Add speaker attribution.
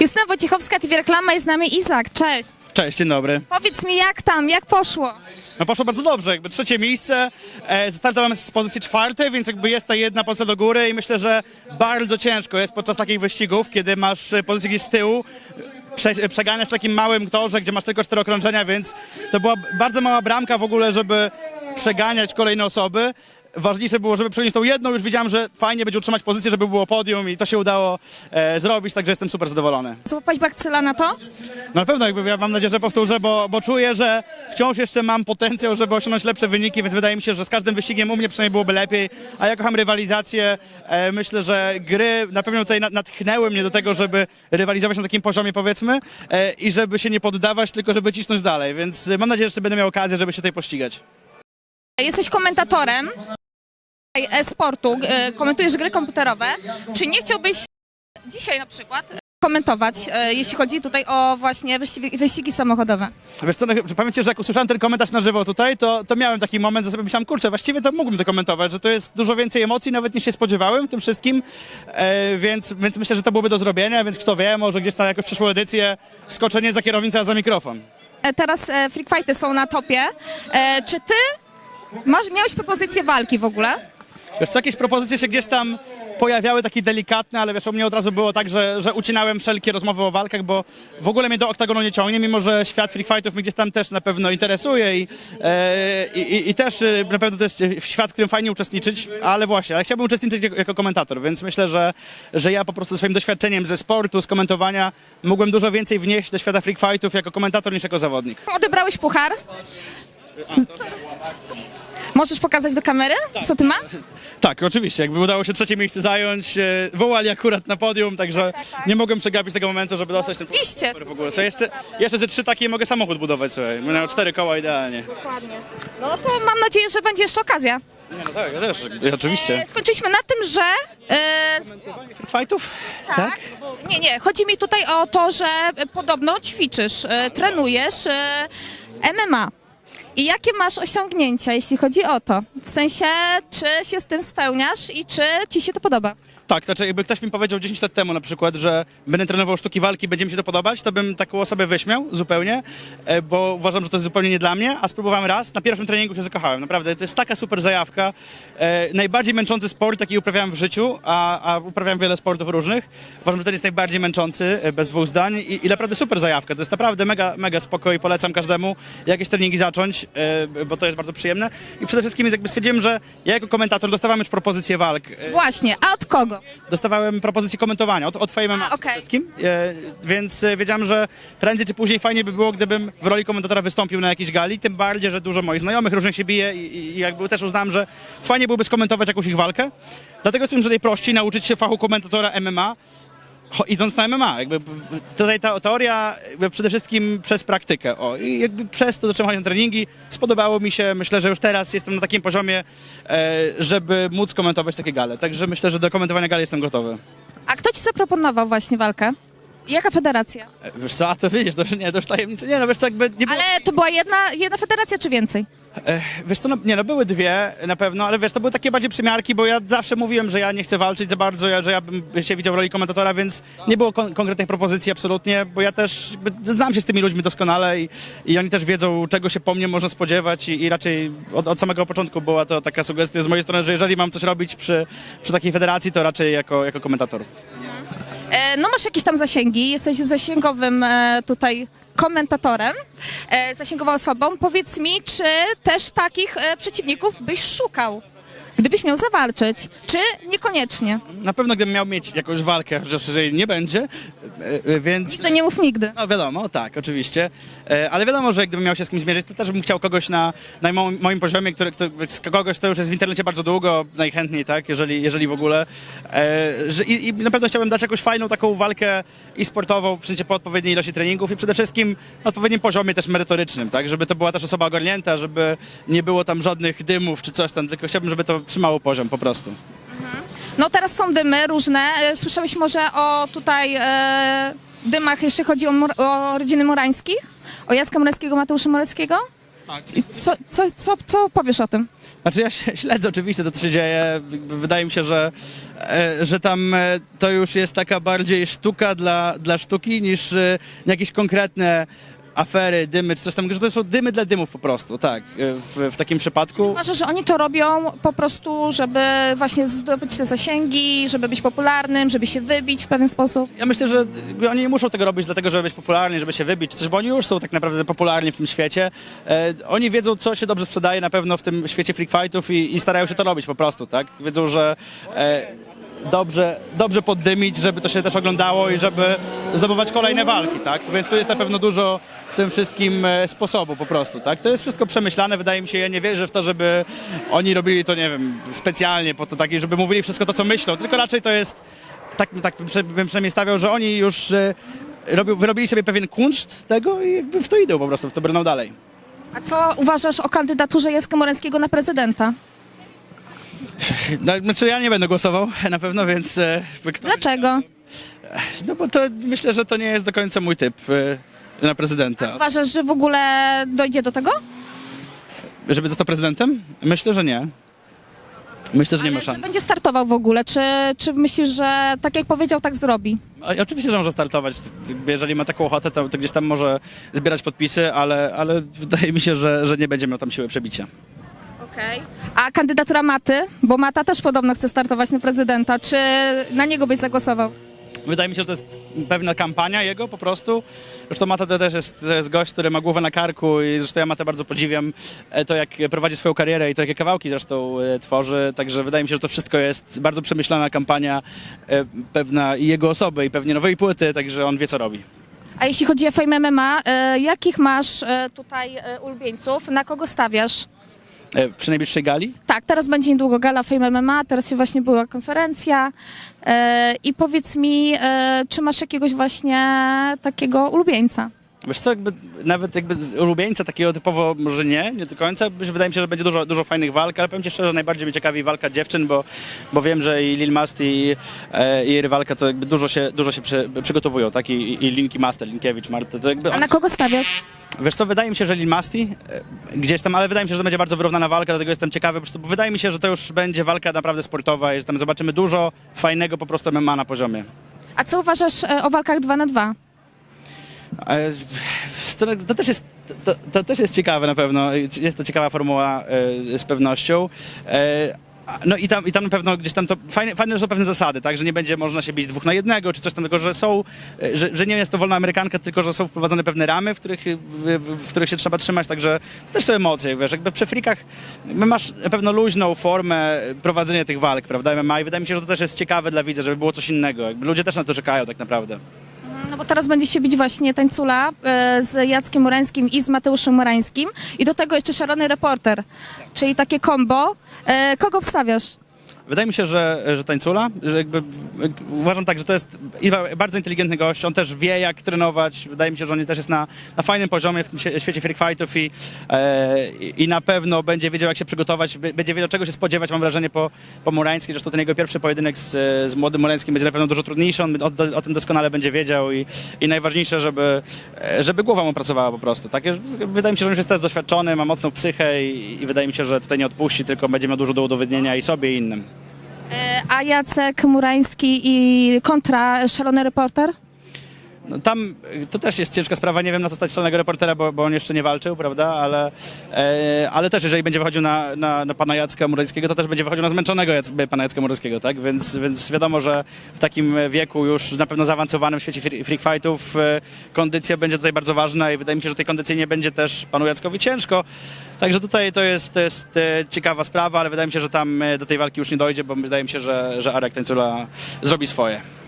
Speaker 1: Justyna Wojciechowska, TV Reklama, jest z nami Izak, cześć.
Speaker 2: Cześć, dzień dobry.
Speaker 1: Powiedz mi jak tam, jak poszło?
Speaker 2: No poszło bardzo dobrze, jakby trzecie miejsce, e, startowałem z pozycji czwartej, więc jakby jest ta jedna pozycja do góry i myślę, że bardzo ciężko jest podczas takich wyścigów, kiedy masz e, pozycję gdzieś z tyłu, prze, przeganiasz w takim małym torze, gdzie masz tylko cztery okrążenia, więc to była bardzo mała bramka w ogóle, żeby przeganiać kolejne osoby. Ważniejsze było, żeby przejąć tą jedną, już widziałem, że fajnie będzie utrzymać pozycję, żeby było podium i to się udało e, zrobić, także jestem super zadowolony.
Speaker 1: Złapać bakcyla na to?
Speaker 2: No na pewno jakby ja mam nadzieję, że powtórzę, bo, bo czuję, że wciąż jeszcze mam potencjał, żeby osiągnąć lepsze wyniki, więc wydaje mi się, że z każdym wyścigiem u mnie przynajmniej byłoby lepiej, a ja kocham rywalizację. E, myślę, że gry na pewno tutaj na- natchnęły mnie do tego, żeby rywalizować na takim poziomie powiedzmy e, i żeby się nie poddawać, tylko żeby cisnąć dalej, więc e, mam nadzieję, że jeszcze będę miał okazję, żeby się tutaj pościgać.
Speaker 1: Jesteś komentatorem e-sportu, e, komentujesz gry komputerowe. Czy nie chciałbyś dzisiaj na przykład e, komentować, e, jeśli chodzi tutaj o właśnie wyścigi, wyścigi samochodowe?
Speaker 2: Wiesz co, no, powiem ci, że jak usłyszałem ten komentarz na żywo tutaj, to, to miałem taki moment, że sobie myślałem, kurczę, właściwie to mógłbym to komentować, że to jest dużo więcej emocji, nawet niż się spodziewałem w tym wszystkim, e, więc, więc myślę, że to byłoby do zrobienia, więc kto wie, może gdzieś na jakąś przyszłą edycję skoczę nie za kierownicę, a za mikrofon.
Speaker 1: Teraz e, Freak Fighty są na topie. E, Czy ty masz, miałeś propozycję walki w ogóle?
Speaker 2: Wiesz co, jakieś propozycje się gdzieś tam pojawiały, takie delikatne, ale wiesz, u mnie od razu było tak, że, że ucinałem wszelkie rozmowy o walkach, bo w ogóle mnie do oktagonu nie ciągnie, mimo że świat freak fightów mnie gdzieś tam też na pewno interesuje i, e, i, i, też e, na pewno to jest świat, w którym fajnie uczestniczyć, ale właśnie, ale chciałbym uczestniczyć jako, jako komentator, więc myślę, że, że ja po prostu swoim doświadczeniem ze sportu, z komentowania mogłem dużo więcej wnieść do świata freak fightów jako komentator niż jako zawodnik.
Speaker 1: Odebrałeś puchar? Możesz pokazać do kamery, co ty masz?
Speaker 2: Tak, oczywiście. Jakby udało się trzecie miejsce zająć, e, wołali akurat na podium, także nie mogłem przegapić tego momentu, żeby dostać ten
Speaker 1: Oczywiście.
Speaker 2: w ogóle. Co jeszcze, jeszcze ze trzy takie mogę samochód budować sobie. Będę miał cztery koła idealnie.
Speaker 1: Dokładnie. No to mam nadzieję, że będzie jeszcze okazja.
Speaker 2: Nie, no tak, ja też. Oczywiście.
Speaker 1: E, Skończyliśmy na tym, że e,
Speaker 2: Fightów?
Speaker 1: Tak. Nie, nie. Chodzi mi tutaj o to, że e, podobno ćwiczysz, e, trenujesz e, MMA. I jakie masz osiągnięcia, jeśli chodzi o to? W sensie, czy się z tym spełniasz i czy ci się to podoba?
Speaker 2: Tak, znaczy jakby ktoś mi powiedział 10 lat temu na przykład, że będę trenował sztuki walki, będzie mi się to podobać, to bym taką osobę wyśmiał zupełnie, e, bo uważam, że to jest zupełnie nie dla mnie, a spróbowałem raz, na pierwszym treningu się zakochałem, naprawdę, to jest taka super zajawka, e, najbardziej męczący sport, jaki uprawiałem w życiu, a, a uprawiałem wiele sportów różnych, uważam, że ten jest najbardziej męczący, e, bez dwóch zdań i, i naprawdę super zajawka, to jest naprawdę mega, mega spoko i polecam każdemu jakieś treningi zacząć, bo to jest bardzo przyjemne. I przede wszystkim jest jakby stwierdziłem, że ja jako komentator dostawałem już propozycje walk,
Speaker 1: Właśnie, a od kogo?
Speaker 2: Dostawałem propozycję komentowania od, od Fame
Speaker 1: A, okej.
Speaker 2: wszystkim, e, więc e, wiedziałem, że prędzej czy później fajnie by było, gdybym w roli komentatora wystąpił na jakiejś gali, tym bardziej, że dużo moich znajomych różnych się bije i, i jakby też uznałem, że fajnie byłoby skomentować jakąś ich walkę. Dlatego jest że najprościej nauczyć się fachu komentatora MMA, idąc na MMA. Jakby tutaj ta teoria przede wszystkim przez praktykę. O, I jakby przez to chodzić na treningi. Spodobało mi się. Myślę, że już teraz jestem na takim poziomie, e, żeby móc komentować takie gale. Także myślę, że do komentowania gali jestem gotowy.
Speaker 1: A kto ci zaproponował właśnie walkę? Jaka federacja?
Speaker 2: E, Wiesz co, a to widzisz, to już nie, to już tajemnica. Nie, no wiesz co, jakby nie było...
Speaker 1: Ale to była jedna, jedna federacja czy więcej?
Speaker 2: E, Wiesz co, no, nie no, były dwie na pewno, ale wiesz, to były takie bardziej przymiarki, bo ja zawsze mówiłem, że ja nie chcę walczyć za bardzo, ja, że ja bym się widział w roli komentatora, więc nie było kon- konkretnych propozycji absolutnie, bo ja też jakby znam się z tymi ludźmi doskonale i, i oni też wiedzą, czego się po mnie można spodziewać i, i raczej od, od samego początku była to taka sugestia z mojej strony, że jeżeli mam coś robić przy, przy takiej federacji, to raczej jako, jako komentator.
Speaker 1: E, No masz jakieś tam zasięgi, jesteś zasięgowym e, tutaj komentatorem, e, zasięgową osobą. Powiedz mi, czy też takich przeciwników byś szukał, gdybyś miał zawalczyć, czy niekoniecznie?
Speaker 2: Na pewno gdybym miał mieć jakąś walkę, chociaż jeżeli nie będzie, e, e, więc...
Speaker 1: To nie mów nigdy.
Speaker 2: No wiadomo, tak, oczywiście. E, Ale wiadomo, że gdybym miał się z kimś zmierzyć, to też bym chciał kogoś na, na moim, moim poziomie, który, który, z kogoś, kto już jest w internecie bardzo długo, najchętniej, tak, jeżeli, jeżeli w ogóle. E, że, i, I na pewno chciałbym dać jakąś fajną taką walkę i sportową, w sensie po odpowiedniej ilości treningów i przede wszystkim na odpowiednim poziomie też merytorycznym, tak, żeby to była też osoba ogarnięta, żeby nie było tam żadnych dymów czy coś tam, tylko chciałbym, żeby to trzymało poziom po prostu.
Speaker 1: No teraz są dymy różne. E, Słyszałeś może o tutaj e, dymach, jeśli chodzi o, Mur- o rodziny Murańskich? O Jacka Murańskiego, Mateusza Murańskiego? I co, co, co, co powiesz o tym?
Speaker 2: Znaczy ja się śledzę oczywiście to, co się dzieje. Jakby Wydaje mi się, że, e, że tam e, to już jest taka bardziej sztuka dla, dla sztuki niż e, jakieś konkretne afery, dymy czy coś tam, że to są dymy dla dymów po prostu, tak, e, w, w takim przypadku.
Speaker 1: Uważasz, że oni to robią po prostu, żeby właśnie zdobyć te zasięgi, żeby być popularnym, żeby się wybić w pewien sposób?
Speaker 2: Ja myślę, że oni nie muszą tego robić dlatego, żeby być popularni, żeby się wybić, czy coś, bo oni już są tak naprawdę popularni w tym świecie. E, oni wiedzą, co się dobrze sprzedaje na pewno w tym świecie freak fightów i, i starają się to robić po prostu, tak? Wiedzą, że e, dobrze, dobrze poddymić, żeby to się też oglądało i żeby zdobywać kolejne walki, tak? Więc tu jest na pewno dużo w tym wszystkim e, sposobu po prostu, tak? To jest wszystko przemyślane, wydaje mi się, ja nie wierzę w to, żeby oni robili to, nie wiem, specjalnie po to taki, żeby mówili wszystko to, co myślą, tylko raczej to jest tak, tak bym przynajmniej stawiał, że oni już e, robił, wyrobili sobie pewien kunszt tego i jakby w to idą po prostu, w to brną dalej.
Speaker 1: A co uważasz o kandydaturze Jacka Morańskiego na prezydenta?
Speaker 2: No, znaczy ja nie będę głosował na pewno, więc... E,
Speaker 1: Dlaczego?
Speaker 2: No bo to myślę, że to nie jest do końca mój typ na prezydenta.
Speaker 1: Uważasz, że w ogóle dojdzie do tego?
Speaker 2: Żeby został prezydentem? Myślę, że nie. Myślę, że nie ma
Speaker 1: Ale czy
Speaker 2: szans.
Speaker 1: będzie startował w ogóle? Czy, czy myślisz, że tak jak powiedział, tak zrobi?
Speaker 2: A- Oczywiście, że może startować. Jeżeli ma taką ochotę, to, to gdzieś tam może zbierać podpisy, ale, ale wydaje mi się, że, że nie będzie miał tam siły przebicia.
Speaker 1: Okej. A kandydatura Maty? Bo Mata też podobno chce startować na prezydenta. Czy na niego byś zagłosował?
Speaker 2: Wydaje mi się, że to jest pewna kampania jego po prostu. Zresztą Mata to też jest, to jest gość, który ma głowę na karku i zresztą ja Matę bardzo podziwiam, e, to jak prowadzi swoją karierę i to jakie kawałki zresztą e, tworzy, także wydaje mi się, że to wszystko jest bardzo przemyślana kampania e, pewna i jego osoby i pewnie nowej płyty, także on wie co robi.
Speaker 1: A jeśli chodzi o Fame MMA, jakich masz tutaj ulubieńców? Na kogo stawiasz?
Speaker 2: E, Przy najbliższej gali?
Speaker 1: Tak, teraz będzie niedługo gala Fame MMA, teraz się właśnie była konferencja. E, I powiedz mi, e, czy masz jakiegoś właśnie takiego ulubieńca?
Speaker 2: Wiesz co, jakby, nawet jakby z ulubieńca takiego typowo może nie, nie do końca. Wydaje mi się, że będzie dużo, dużo fajnych walk, ale powiem Ci szczerze, najbardziej mnie ciekawi walka dziewczyn, bo, bo wiem, że i Lil Mast i, e, i rywalka to jakby dużo się, dużo się przy, przygotowują, tak? I, i Linki Master, Linkiewicz, Marta, to jakby...
Speaker 1: A na kogo stawiasz?
Speaker 2: Wiesz co, wydaje mi się, że Lil Masti e, gdzieś tam, ale wydaje mi się, że to będzie bardzo wyrównana walka, dlatego jestem ciekawy, bo wydaje mi się, że to już będzie walka naprawdę sportowa i że tam zobaczymy dużo fajnego po prostu MMA na poziomie.
Speaker 1: A co uważasz e, o walkach 2 na 2
Speaker 2: E, w- w- To też jest, to, to też jest ciekawe na pewno. Jest to ciekawa formuła e, z pewnością. E, No i tam, i tam na pewno gdzieś tam to fajne, fajne są pewne zasady, tak, że nie będzie można się bić dwóch na jednego, czy coś tam, tylko że są, e, że, że nie jest to wolna amerykanka, tylko że są wprowadzone pewne ramy, w których, w, w, których się trzeba trzymać, także też są emocje, wiesz, jakby przy frikach masz pewno luźną formę prowadzenia tych walk, prawda, MMA i wydaje mi się, że to też jest ciekawe dla widza, żeby było coś innego, jakby ludzie też na to czekają tak naprawdę.
Speaker 1: No bo teraz będzie się bić właśnie tańcula e, z Jackiem Morańskim i z Mateuszem Morańskim i do tego jeszcze szalony reporter, czyli takie combo. E, kogo wstawiasz?
Speaker 2: Wydaje mi się, że, że tańcula, że jakby uważam tak, że to jest bardzo inteligentny gość, on też wie jak trenować, wydaje mi się, że on też jest na, na fajnym poziomie w tym świe- świecie freak fightów i, e, i na pewno będzie wiedział jak się przygotować, będzie wiedział czego się spodziewać, mam wrażenie po, po Murańskiej, zresztą ten jego pierwszy pojedynek z, z młodym Murańskim będzie na pewno dużo trudniejszy, on o, o tym doskonale będzie wiedział i, i najważniejsze, żeby, żeby głowa mu pracowała po prostu, tak? Wydaje mi się, że on już jest też doświadczony, ma mocną psychę i, i wydaje mi się, że tutaj nie odpuści, tylko będzie miał dużo do udowodnienia i sobie i innym.
Speaker 1: E, a Jacek Murański i kontra szalony reporter?
Speaker 2: No tam y, to też jest ciężka sprawa, nie wiem na co stać szalonego reportera, bo, bo on jeszcze nie walczył, prawda, ale, e, ale też jeżeli będzie wychodził na, na, na pana Jacka Murańskiego, to też będzie wychodził na zmęczonego Jac, pana Jacka Murańskiego, tak, więc, więc wiadomo, że w takim wieku już na pewno zaawansowanym w świecie freak fightów e, kondycja będzie tutaj bardzo ważna i wydaje mi się, że tej kondycji nie będzie też panu Jackowi ciężko, także tutaj to jest, to jest e, ciekawa sprawa, ale wydaje mi się, że tam e, do tej walki już nie dojdzie, bo wydaje mi się, że, że Arek Tańcula zrobi swoje.